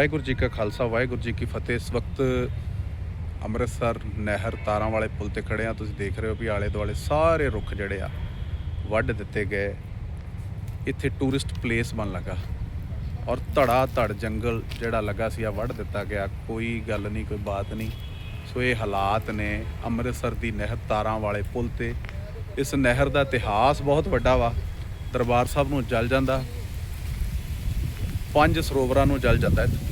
ਵਾਹਿਗੁਰੂ ਜੀ ਕਾ ਖਾਲਸਾ, ਵਾਹਿਗੁਰੂ ਜੀ ਕੀ ਫਤਿਹ। ਇਸ ਵਕਤ ਅੰਮ੍ਰਿਤਸਰ ਨਹਿਰ ਤਾਰਾਂ ਵਾਲੇ ਪੁਲ ਤੇ ਖੜੇ ਆ। ਤੁਸੀਂ ਦੇਖ ਰਹੇ ਹੋ ਵੀ ਆਲੇ ਦੁਆਲੇ ਸਾਰੇ ਰੁੱਖ ਜਿਹੜੇ ਆ, ਵੱਢ ਦਿੱਤੇ ਗਏ। ਇੱਥੇ ਟੂਰਿਸਟ ਪਲੇਸ ਬਣ ਲੱਗਾ। ਔਰ ਧੜਾ ਧੜ ਜੰਗਲ ਜਿਹੜਾ ਲੱਗਾ ਸੀ, ਆ ਵੱਢ ਦਿੱਤਾ ਗਿਆ। ਕੋਈ ਗੱਲ ਨਹੀਂ, ਕੋਈ ਬਾਤ ਨਹੀਂ। ਸੋ ਇਹ ਹਾਲਾਤ ਨੇ ਅੰਮ੍ਰਿਤਸਰ ਦੀ ਨਹਿਰ ਤਾਰਾਂ ਵਾਲੇ ਪੁਲ ਤੇ। ਇਸ ਨਹਿਰ ਦਾ ਇਤਿਹਾਸ ਬਹੁਤ ਵੱਡਾ ਵਾ। ਦਰਬਾਰ ਸਾਹਿਬ ਨੂੰ ਜਲ ਜਾਂਦਾ। ਪੰਜ ਸਰੋਵਰਾਂ ਨੂੰ ਜਲ ਜਾਂਦਾ ਹੈ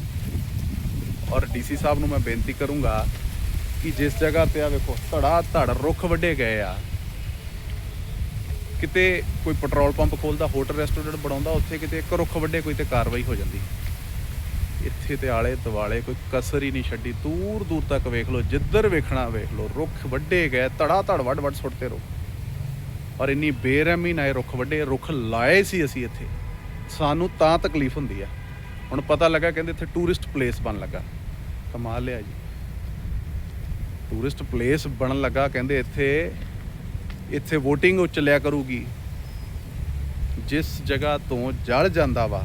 ਔਰ ਡੀਸੀ ਸਾਹਿਬ ਨੂੰ ਮੈਂ ਬੇਨਤੀ ਕਰੂੰਗਾ ਕਿ ਜਿਸ ਜਗ੍ਹਾ ਤੇ ਆ ਵੇਖੋ, ਧੜਾ ਧੜ ਰੁੱਖ ਵੱਡੇ ਗਏ ਆ। ਕਿਤੇ ਕੋਈ ਪੈਟਰੋਲ ਪੰਪ ਖੋਲਦਾ, ਹੋਟਲ, ਰੈਸਟੋਰੈਂਟ ਬਣਾਉਂਦਾ, ਉੱਥੇ ਕਿਤੇ ਇੱਕ ਰੁੱਖ ਵੱਡੇ ਕੋਈ ਤੇ ਕਾਰਵਾਈ ਹੋ ਜਾਂਦੀ। ਇੱਥੇ ਤੇ ਆਲੇ ਦੁਆਲੇ ਕੋਈ ਕਸਰ ਹੀ ਨਹੀਂ ਛੱਡੀ, ਦੂਰ ਦੂਰ ਤੱਕ ਵੇਖ ਲਓ, ਜਿੱਧਰ ਵੇਖਣਾ ਵੇਖ ਲਓ, ਰੁੱਖ ਵੱਡੇ ਗਏ, ਧੜਾ ਧੜ ਵੱਡ ਵੱਡ ਸੁੱਟਦੇ ਰੋ ਔਰ ਇੰਨੀ ਬੇਰਹਿਮੀ ਨਾਲ ਰੁੱਖ ਵੱਡੇ ਰੁੱਖ ਲਾਏ ਸੀ ਅਸੀਂ ਇੱਥੇ। ਸਾਨੂੰ ਤਾਂ ਤਕਲੀਫ ਹੁੰਦੀ ਆ। ਹੁਣ ਪਤਾ ਲੱਗਾ ਕਹਿੰਦੇ ਇੱਥੇ ਟੂਰਿਸਟ ਪਲੇਸ ਬਣ ਲੱਗਾ। ਕਮਾਲ ਲਿਆ ਜੀ। ਟੂਰਿਸਟ ਪਲੇਸ ਬਣਨ ਲੱਗਾ, ਕਹਿੰਦੇ ਇੱਥੇ ਇੱਥੇ VOTING ਚੱਲਿਆ ਕਰੂਗੀ। ਜਿਸ ਜਗ੍ਹਾ ਤੋਂ ਜਲ ਜਾਂਦਾ ਵਾ,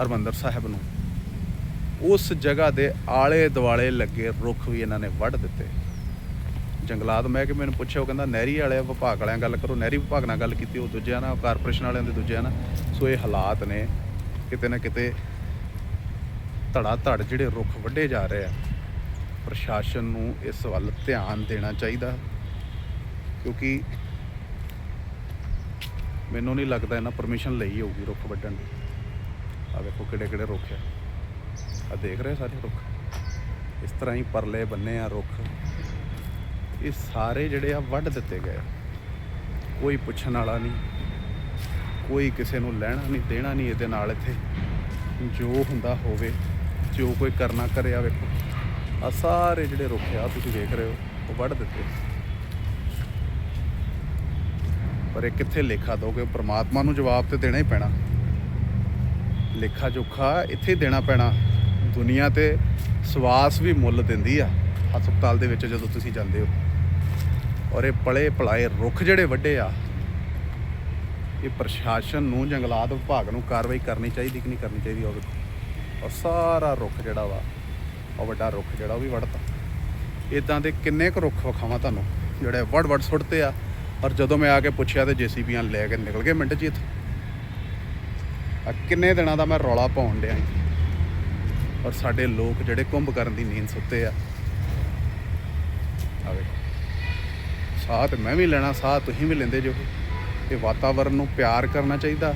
ਹਰਮੰਦਰ ਸਾਹਿਬ ਨੂੰ, ਉਸ ਜਗ੍ਹਾ ਦੇ ਆਲੇ ਦੁਆਲੇ ਲੱਗੇ ਰੁੱਖ ਵੀ ਇਹਨਾਂ ਨੇ ਵੱਢ ਦਿੱਤੇ। ਜੰਗਲਾਤ ਮਹਿਕਮੇ ਨੂੰ ਪੁੱਛਿਆ, ਉਹ ਕਹਿੰਦਾ, ਨਹਿਰੀ ਵਾਲੇ ਵਿਭਾਗ ਵਾਲਿਆਂ ਗੱਲ ਕਰੋ, ਨਹਿਰੀ ਵਿਭਾਗ ਨਾਲ ਗੱਲ ਕੀਤੀ, ਉਹ ਦੂਜਿਆਂ ਨਾਲ ਕਾਰਪੋਰੇਸ਼ਨ ਵਾਲਿਆਂ ਦੇ ਦੂਜਿਆਂ ਨਾਲ। ਸੋ ਇਹ ਹਾਲਾਤ ਨੇ, ਕਿਤੇ ਨਾ ਕਿਤੇ ਧੜਾ ਧੜ ਜਿਹੜੇ ਰੁੱਖ ਵੱਢੇ ਜਾ ਰਹੇ ਆ, ਪ੍ਰਸ਼ਾਸਨ ਨੂੰ ਇਸ ਵੱਲ ਧਿਆਨ ਦੇਣਾ ਚਾਹੀਦਾ। ਕਿਉਂਕਿ ਮੈਨੂੰ ਨਹੀਂ ਲੱਗਦਾ ਇਹਨਾਂ ਪਰਮਿਸ਼ਨ ਲਈ ਹੋਊਗੀ ਰੁੱਖ ਵੱਢਣ ਦੀ। ਆ ਵੇਖੋ ਕਿਹੜੇ ਕਿਹੜੇ ਰੁੱਖ ਆ। ਆ ਦੇਖ ਰਹੇ ਸਾਰੇ ਰੁੱਖ? ਇਸ ਤਰ੍ਹਾਂ ਹੀ ਪਰਲੇ ਬੰਨੇ ਆ ਰੁੱਖ। ਇਹ ਸਾਰੇ ਜਿਹੜੇ ਆ ਵੱਢ ਦਿੱਤੇ ਗਏ ਕੋਈ ਪੁੱਛਣ ਵਾਲਾ ਨਹੀਂ, ਕੋਈ ਕਿਸੇ ਨੂੰ ਲੈਣਾ ਨਹੀਂ, ਦੇਣਾ ਨਹੀਂ ਇਹਦੇ ਨਾਲ ਇੱਥੇ। ਜੋ ਹੁੰਦਾ ਹੋਵੇ। ਜੋ ਕੋਈ ਕਰਨਾ ਕਰਿਆ ਵੇਖੋ। ਆ ਸਾਰੇ ਜਿਹੜੇ ਰੁੱਖ ਆ, ਤੁਸੀਂ ਵੇਖ ਰਹੇ ਹੋ, ਉਹ ਵੱਢ ਦਿੱਤੇ। ਪਰ ਇਹ ਕਿੱਥੇ ਲੇਖਾ ਦੋਗੇ? ਪ੍ਰਮਾਤਮਾ ਨੂੰ ਜਵਾਬ ਤੇ ਦੇਣਾ ਹੀ ਪੈਣਾ। ਲੇਖਾ ਜੋਖਾ ਇੱਥੇ ਦੇਣਾ ਪੈਣਾ। ਦੁਨੀਆ ਤੇ ਸਵਾਸ ਵੀ ਮੁੱਲ ਦਿੰਦੀ ਆ, ਹਸਪਤਾਲ ਦੇ ਵਿੱਚ ਜਦੋਂ ਤੁਸੀਂ ਜਾਂਦੇ ਹੋ। ਔਰ ਇਹ ਪਲੇ ਪਲਾਏ ਰੁੱਖ ਜਿਹੜੇ ਵੱਡੇ ਆ, ਇਹ ਪ੍ਰਸ਼ਾਸਨ ਨੂੰ, ਜੰਗਲਾਤ ਵਿਭਾਗ ਨੂੰ ਕਾਰਵਾਈ ਕਰਨੀ ਚਾਹੀਦੀ ਕਿ ਨਹੀਂ ਕਰਨੀ ਚਾਹੀਦੀ ਉਹ ਔਰ ਸਾਰਾ ਰੁੱਖ ਜਿਹੜਾ ਵਾ, ਉਹ ਵੱਡਾ ਰੁੱਖ ਜਿਹੜਾ ਉਹ ਵੀ ਵੜਤਾ ਇਦਾਂ ਦੇ ਕਿੰਨੇ ਕੁ ਰੁੱਖ ਵਿਖਾਵਾਂ ਤੁਹਾਨੂੰ, ਜਿਹੜੇ ਵੜ ਵੜ ਸੁੱਟਦੇ ਆ। ਔਰ ਜਦੋਂ ਮੈਂ ਆ ਕੇ ਪੁੱਛਿਆ ਤੇ ਜੀਸੀਬੀਆਂ ਲੈ ਕੇ ਨਿਕਲ ਗਏ ਮਿੰਟ 'ਚ ਹੀ ਇੱਥੋਂ। ਆ ਕਿੰਨੇ ਦਿਨਾਂ ਦਾ ਮੈਂ ਰੌਲਾ ਪਾਉਣ ਡਿਆ ਔਰ ਸਾਡੇ ਲੋਕ ਜਿਹੜੇ ਕੁੰਭ ਕਰਨ ਦੀ ਨੀਂਦ ਸੁੱਤੇ ਆ। ਆ ਸਾਹ ਤੇ ਮੈਂ ਵੀ ਲੈਣਾ, ਸਾਹ ਤੁਸੀਂ ਵੀ ਲੈਂਦੇ ਜੋ। ਇਹ ਵਾਤਾਵਰਨ ਨੂੰ ਪਿਆਰ ਕਰਨਾ ਚਾਹੀਦਾ।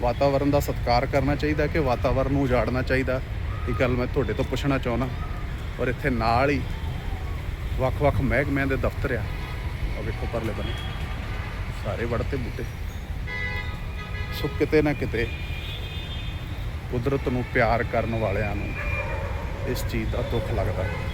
ਵਾਤਾਵਰਨ ਦਾ ਸਤਿਕਾਰ ਕਰਨਾ ਚਾਹੀਦਾ, ਕਿ ਵਾਤਾਵਰਨ ਨੂੰ ਉਜਾੜਨਾ ਚਾਹੀਦਾ, ਇਹ ਗੱਲ ਮੈਂ ਤੁਹਾਡੇ ਤੋਂ ਪੁੱਛਣਾ ਚਾਹੁੰਦਾ। ਔਰ ਇੱਥੇ ਨਾਲ ਹੀ ਵੱਖ-ਵੱਖ ਮਹਿਕਮਿਆਂ ਦੇ ਦਫ਼ਤਰ ਆ। ਉਹ ਵੇਖੋ ਪਰਲੇ ਬਣੇ ਸਾਰੇ ਵੜਤੇ ਬੂਟੇ। ਸੋ ਕਿਤੇ ਨਾ ਕਿਤੇ ਕੁਦਰਤ ਨੂੰ ਪਿਆਰ ਕਰਨ ਵਾਲਿਆਂ ਨੂੰ ਇਸ ਚੀਜ਼ ਦਾ ਦੁੱਖ ਲੱਗਦਾ। ਹੈ